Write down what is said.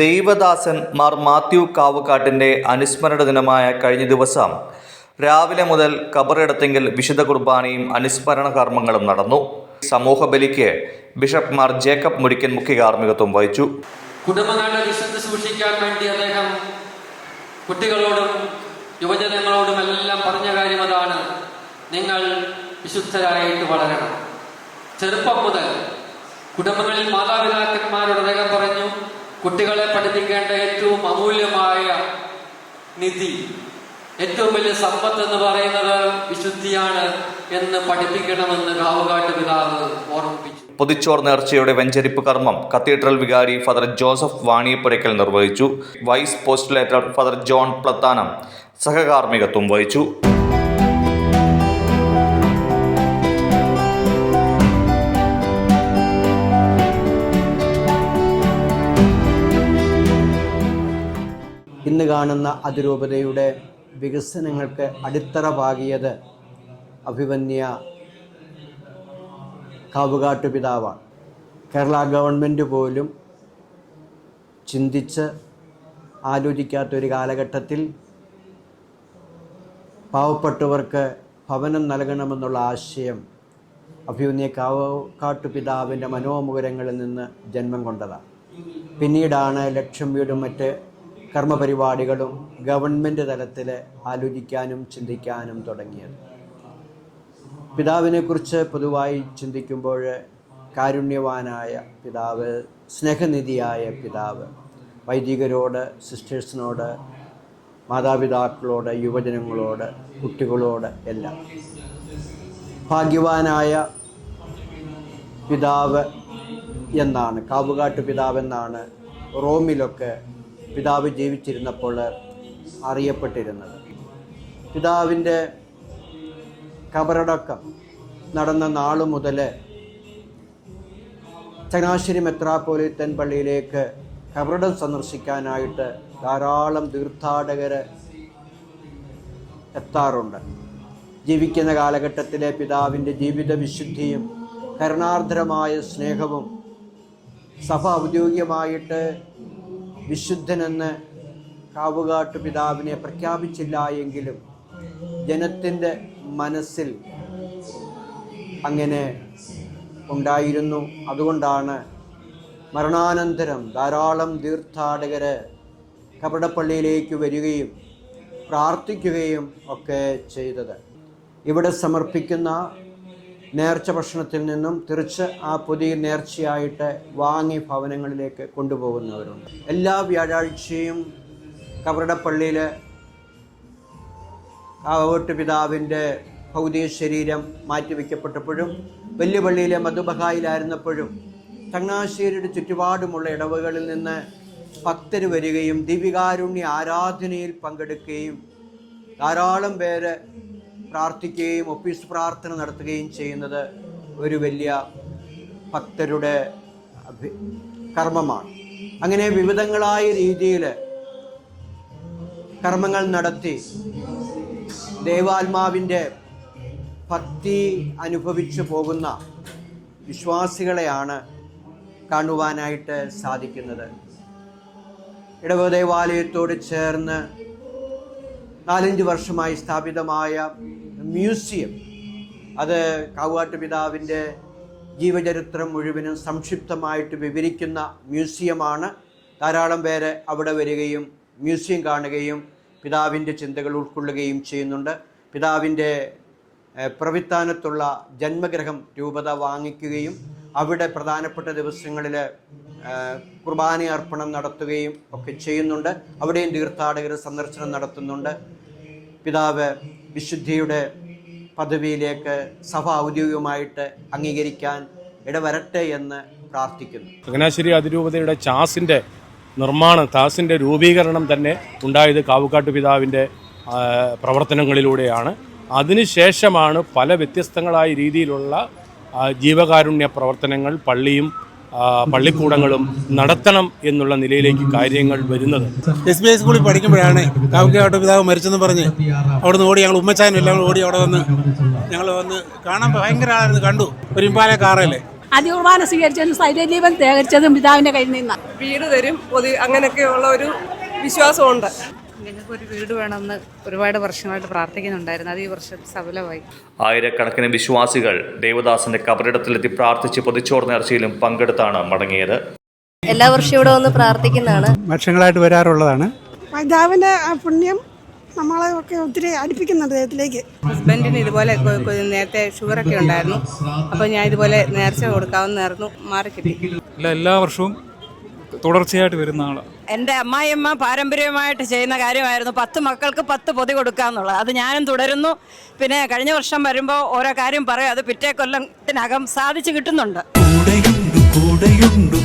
ദൈവദാസൻ മാർ മാത്യു കാവുകാട്ടിന്റെ അനുസ്മരണ ദിനമായ കഴിഞ്ഞ ദിവസം രാവിലെ മുതൽ കബറിടത്തെങ്കിൽ വിശുദ്ധ കുർബാനയും അനുസ്മരണ കർമ്മങ്ങളും നടന്നു. സമൂഹ ബലിക്ക് ബിഷപ്പ് മാർ ജേക്കബ് മുരിക്കൻ മുഖ്യ കാർമ്മികത്വം വഹിച്ചു. കുടുംബങ്ങളുടെ വിശുദ്ധ സൂക്ഷിക്കാൻ വേണ്ടി അദ്ദേഹം കുട്ടികളോടും യുവജനങ്ങളോടും എല്ലാം പറഞ്ഞ കാര്യം അതാണ്. നിങ്ങൾ വിശുദ്ധരായിട്ട് വളരണം. ചെറുപ്പം മുതൽ കുടുംബങ്ങളിൽ മാതാപിതാക്കന്മാരോട് അദ്ദേഹം പറഞ്ഞു കുട്ടികളെ പഠിപ്പിക്കേണ്ട ഏറ്റവും അമൂല്യമായ നിധി ഏറ്റവും വലിയ സമ്പത്ത് എന്ന് പറയുന്നത് വിശുദ്ധിയാണ് എന്ന് പഠിപ്പിക്കണമെന്ന് കാവുകാട്ട് പിതാവ് ഓർമ്മിപ്പിച്ചു. പൊതിച്ചോർ നേർച്ചയുടെ വെഞ്ചരിപ്പ് കർമ്മം കത്തീഡ്രൽ വികാരി ഫാദർ ജോസഫ് വാണിയപ്പുരയ്ക്കൽ നിർവഹിച്ചു. Vice postulator father John Plathanam സഹകാർമ്മികത്വം വഹിച്ചു. ഇന്ന് കാണുന്ന അതിരൂപതയുടെ വികസനങ്ങൾക്ക് അടിത്തറ പാകിയത് അഭിമന്യ കാവുകാട്ടു പിതാവാണ്. കേരള ഗവൺമെന്റ് പോലും ചിന്തിച്ച് ആലോചിക്കാത്തൊരു കാലഘട്ടത്തിൽ പാവപ്പെട്ടവർക്ക് ഭവനം നൽകണമെന്നുള്ള ആശയം അഭിമന്യ കാവുകാട്ടു പിതാവിന്റെ മനോമുഖരങ്ങളിൽ നിന്ന് ജന്മം കൊണ്ടതാണ്. പിന്നീടാണ് ലക്ഷം വീടും മറ്റ് കർമ്മപരിപാടികളും ഗവൺമെന്റ് തലത്തിൽ ആലോചിക്കാനും ചിന്തിക്കാനും തുടങ്ങിയത്. പിതാവിനെക്കുറിച്ച് പൊതുവായി ചിന്തിക്കുമ്പോൾ കാരുണ്യവാനായ പിതാവ് സ്നേഹനിധിയായ പിതാവ് വൈദികരോട് സിസ്റ്റേഴ്സിനോട് മാതാപിതാക്കളോട് യുവജനങ്ങളോട് കുട്ടികളോട് എല്ലാം. ഭാഗ്യവാനായ പിതാവ് എന്നാണ് കാവുകാട്ട് പിതാവെന്നാണ് റോമിലൊക്കെ പിതാവ് ജീവിച്ചിരുന്നപ്പോൾ അറിയപ്പെട്ടിരുന്നത്. പിതാവിന്റെ കബറടക്കം നടന്ന നാളു മുതൽ ചങ്ങനാശ്ശേരി മെത്രാപ്പോലിത്തൻ പള്ളിയിലേക്ക് കബറിടം സന്ദർശിക്കാനായിട്ട് ധാരാളം തീർത്ഥാടകർ എത്താറുണ്ട്. ജീവിക്കുന്ന കാലഘട്ടത്തിലെ പിതാവിന്റെ ജീവിത വിശുദ്ധിയും കരുണാർദ്രമായ സ്നേഹവും സഭ ഔദ്യോഗികമായിട്ട് വിശുദ്ധനെന്ന് കാവുകാട്ടു പിതാവിനെ പ്രഖ്യാപിച്ചില്ല എങ്കിലും ജനത്തിന്റെ മനസ്സിൽ അങ്ങനെ ഉണ്ടായിരുന്നു. അതുകൊണ്ടാണ് മരണാനന്തരം ധാരാളം തീർത്ഥാടകർ കപടപ്പള്ളിയിലേക്ക് വരികയും പ്രാർത്ഥിക്കുകയും ഒക്കെ ചെയ്തത്. ഇവിടെ സമർപ്പിക്കുന്ന നേർച്ച ഭക്ഷണത്തിൽ നിന്നും തിരിച്ച് ആ പുതിയ നേർച്ചയായിട്ട് വാങ്ങി ഭവനങ്ങളിലേക്ക് കൊണ്ടുപോകുന്നവരുണ്ട്. എല്ലാ വ്യാഴാഴ്ചയും കബറടപ്പള്ളിയിൽ കാവോട്ട് പിതാവിന്റെ ഭൗതിക ശരീരം മാറ്റിവെക്കപ്പെട്ടപ്പോഴും വലിയ പള്ളിയിലെ മധുബഹായിലായിരുന്നപ്പോഴും ചങ്ങനാശ്ശേരിയുടെ ചുറ്റുപാടുമുള്ള ഇടവുകളിൽ നിന്ന് ഭക്തർ വരികയും ദിവികാരുണ്യ ആരാധനയിൽ പങ്കെടുക്കുകയും ധാരാളം പേര് പ്രാർത്ഥിക്കുകയും ഒപ്പീസ് പ്രാർത്ഥന നടത്തുകയും ചെയ്യുന്നത് ഒരു വലിയ ഭക്തരുടെ കർമ്മമാണ്. അങ്ങനെ വിവിധങ്ങളായ രീതിയിൽ കർമ്മങ്ങൾ നടത്തി ദൈവാത്മാവിന്റെ ഭക്തി അനുഭവിച്ചു പോകുന്ന വിശ്വാസികളെയാണ് കാണുവാനായിട്ട് സാധിക്കുന്നത്. ഇടവ ദേവാലയത്തോട് ചേർന്ന് നാലഞ്ച് വർഷമായി സ്ഥാപിതമായ മ്യൂസിയം. അത് കാവുകാട്ട് പിതാവിന്റെ ജീവചരിത്രം മുഴുവനും സംക്ഷിപ്തമായിട്ട് വിവരിക്കുന്ന മ്യൂസിയമാണ്. ധാരാളം പേര് അവിടെ വരികയും മ്യൂസിയം കാണുകയും പിതാവിന്റെ ചിന്തകൾ ഉൾക്കൊള്ളുകയും ചെയ്യുന്നുണ്ട്. പിതാവിന്റെ പ്രവിത്താനത്തുള്ള ജന്മഗ്രഹം രൂപത വാങ്ങിക്കുകയും അവിടെ പ്രധാനപ്പെട്ട ദിവസങ്ങളിൽ കുർബാന അർപ്പണം നടത്തുകയും ഒക്കെ ചെയ്യുന്നുണ്ട്. അവിടെയും തീർത്ഥാടകർ സന്ദർശനം നടത്തുന്നുണ്ട്. പിതാവ് വിശുദ്ധിയുടെ പദവിയിലേക്ക് സഭ ഔദ്യോഗികമായിട്ട് അംഗീകരിക്കാൻ ഇടവരട്ടെ എന്ന് പ്രാർത്ഥിക്കുന്നു. ചങ്ങനാശ്ശേരി അതിരൂപതയുടെ ചാസിന്റെ നിർമ്മാണം ചാസിന്റെ രൂപീകരണം തന്നെ ഉണ്ടായത് കാവുക്കാട്ട് പിതാവിന്റെ പ്രവർത്തനങ്ങളിലൂടെയാണ്. അതിനുശേഷമാണ് പല വ്യത്യസ്തങ്ങളായ രീതിയിലുള്ള ജീവകാരുണ്യ പ്രവർത്തനങ്ങൾ പള്ളിയും പള്ളിക്കൂടങ്ങളും നടത്തണം എന്നുള്ള നിലയിലേക്ക് കാര്യങ്ങൾ വരുന്നത്. എസ് ബി ഐ സ്കൂളിൽ പഠിക്കുമ്പോഴാണ് കാവുക്കാട്ട് പിതാവ് മരിച്ചെന്ന് പറഞ്ഞ് അവിടെ നിന്ന് ഓടി ഞങ്ങൾ ഉമ്മച്ചാനും എല്ലാം ഓടി അവിടെ വന്ന് ഞങ്ങൾ വന്ന് കാണാൻ ഭയങ്കര ആളായിരുന്നു കണ്ടു. ഒരു ഇമ്പാല കാറല്ലേ? അതികുർബാന കുർബാന സ്വീകരിച്ചതും സൈതലീപം തേകരിച്ചതും പിതാവിന്റെ കയ്യിൽ നിന്നാണ്. വീട് തരും അങ്ങനെയൊക്കെയുള്ള ഒരു വിശ്വാസമുണ്ട്. ഞങ്ങൾക്ക് ഒരു വീട് വേണമെന്ന് ഒരുപാട് വർഷങ്ങളായിട്ട് പ്രാർത്ഥിക്കുന്നുണ്ടായിരുന്നു. അത് ഈ വർഷം സഫലമായി. ആയിരക്കണക്കിന് വിശ്വാസികൾ ദേവദാസിന്റെ കബറിടത്തിലെത്തി പ്രാർത്ഥിച്ച് പൊതിച്ചോർ നേർച്ചയിലും പങ്കെടുത്താണ് മടങ്ങിയത്. എല്ലാ വർഷവും ഇവിടെ വന്ന് പ്രാർത്ഥിക്കുന്നതാണ്. വർഷങ്ങളായിട്ട് വരാറുള്ളതാണ്. പിതാവിന്റെ പുണ്യം നമ്മളെ ഒക്കെ ഒത്തിരി അടുപ്പിക്കുന്നുണ്ട് ദൈവത്തിലേക്ക്. ഹസ്ബൻഡിന് ഇതുപോലെ നേരത്തെ ഷുഗറൊക്കെ ഉണ്ടായിരുന്നു. അപ്പോൾ ഞാൻ ഇതുപോലെ നേർച്ച കൊടുക്കാവുന്നായിരുന്നു മാറി കിട്ടി എല്ലാ വർഷവും തുടർച്ചയായിട്ട് വരുന്ന ആളാണ് എന്റെ അമ്മായിയമ്മ പാരമ്പര്യമായിട്ട് ചെയ്യുന്ന കാര്യമായിരുന്നു പത്ത് മക്കൾക്ക് പത്ത് പൊതി കൊടുക്കുക എന്നുള്ളത് അത് ഞാനും തുടരുന്നു. പിന്നെ കഴിഞ്ഞ വർഷം വരുമ്പോൾ ഓരോ കാര്യം പറയും. അത് പിറ്റേ കൊല്ലത്തിനകം സാധിച്ചു കിട്ടുന്നുണ്ട്. കൂടെയുണ്ടു